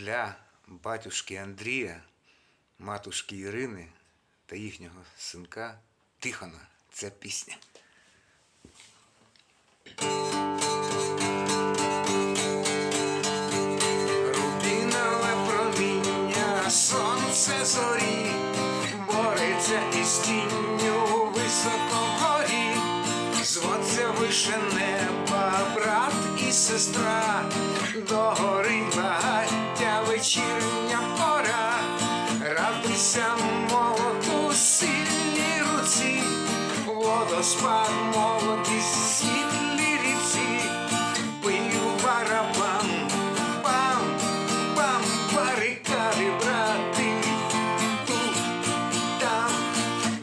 для батюшки Андрія, матушки Ірини та їхнього синка Тихона. Ця пісня. Рубінове проміння, сонце зорі, бореться із тінню високо горі, зводця вище неба, брат і сестра, до гори вечірня пора, радуйся молоду сильній руці, водоспад молоді світлі ріці, бив барабан, бам, бам, барикади, брати, тут, там,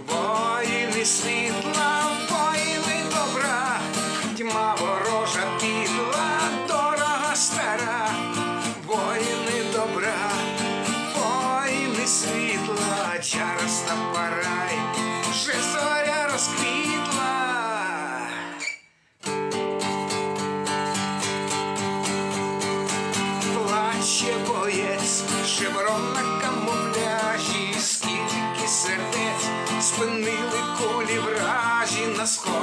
воїни світла, воїни добра, тьма ворожа підла, добра, воїни світла, чароста парай, вже зоря розквітла. плаче боєць, шеврон на камуфляжі, скільки сердець спинили кулі вражі на сході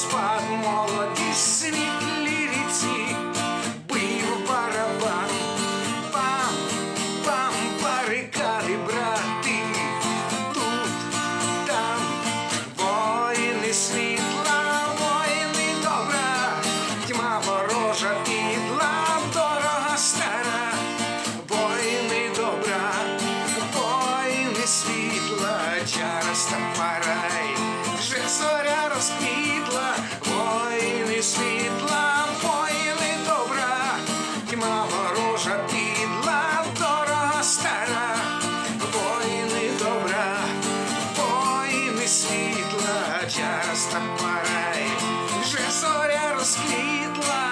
водоспад молоді світлі ріці, бив барабан, пам, пам, барикади, брати, тут, там, воїни світла, воїни добра, тьма ворожа підла, дорога стара, воїни добра, воїни світла, чароста парай, Тьма ворожа підла, дорога стара, воїни добра, воїни світла, часто парай, вже зоря розквітла.